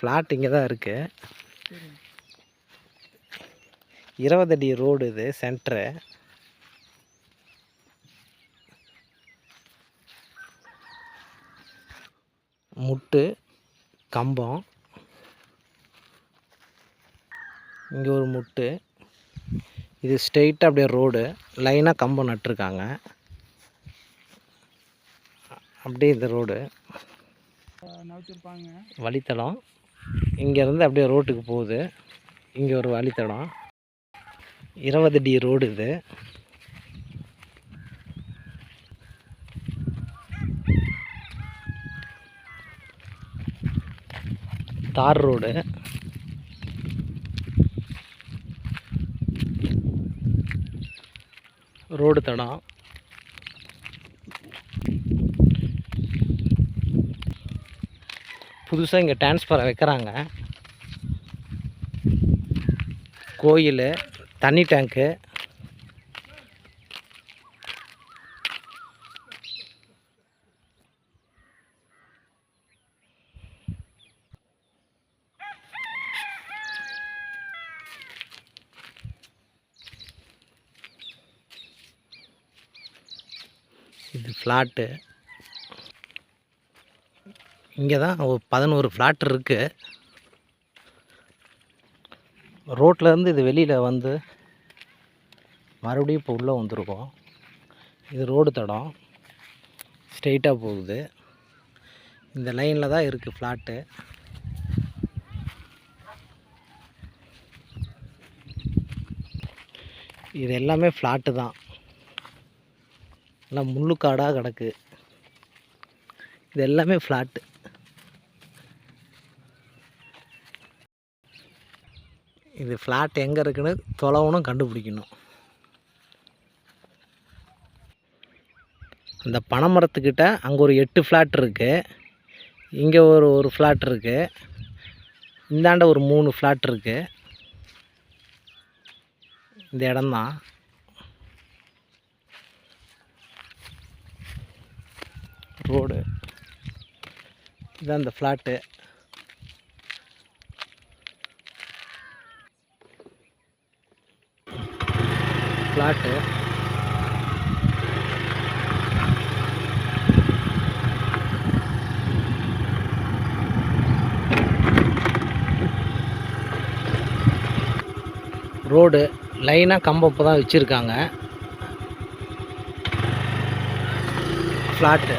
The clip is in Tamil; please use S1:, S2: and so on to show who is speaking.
S1: ஃப்ளாட் இங்கே தான் இருக்குது இருபது அடி ரோடு இது சென்ட்ரு முட்டு கம்பம். இங்கே ஒரு முட்டு. இது ஸ்ட்ரெயிட்டாக அப்படியே ரோடு லைனாக கம்பம் நட்டிருக்காங்க. அப்படியே இந்த ரோடு வழித்தடம் இங்கேருந்து அப்படியே ரோட்டுக்கு போகுது. இங்கே ஒரு வழித்தடம். இருபது டி ரோடு இது. தார் ரோடு. ரோடு தடம். புதுசாக இங்கே டிரான்ஸ்ஃபரை வைக்கிறாங்க. கோயில் தண்ணி டேங்க்கு இது ஃப்ளாட்டு இங்கே தான் ஒரு பதினோரு ஃப்ளாட் இருக்குது ரோட்லேருந்து இது வெளியில் வந்து மறுபடியும் இப்போ உள்ளே வந்திருக்கோம். இது ரோடு தடம். ஸ்ட்ரெயிட்டாக போகுது. இந்த லைனில் தான் இருக்குது ஃப்ளாட்டு இது எல்லாமே ஃப்ளாட்டு தான். எல்லாம் முள்ளுக்காடாக கிடக்கு. இது எல்லாமே ஃப்ளாட்டு இது ஃப்ளாட் எங்கே இருக்குன்னு தொலைவணும் கண்டுபிடிக்கணும். அந்த பனைமரத்துக்கிட்ட அங்கே ஒரு எட்டு ஃப்ளாட் இருக்குது இங்கே ஒரு ஒரு ஃப்ளாட் இருக்குது இந்தாண்ட ஒரு மூணு ஃப்ளாட் இருக்குது இந்த இடம்தான். ரோடு இதுதான் இந்த ஃப்ளாட்டு ஃப்ளாட்டு ரோடு லைனாக கம்பம் தான் வச்சுருக்காங்க. ஃப்ளாட்டு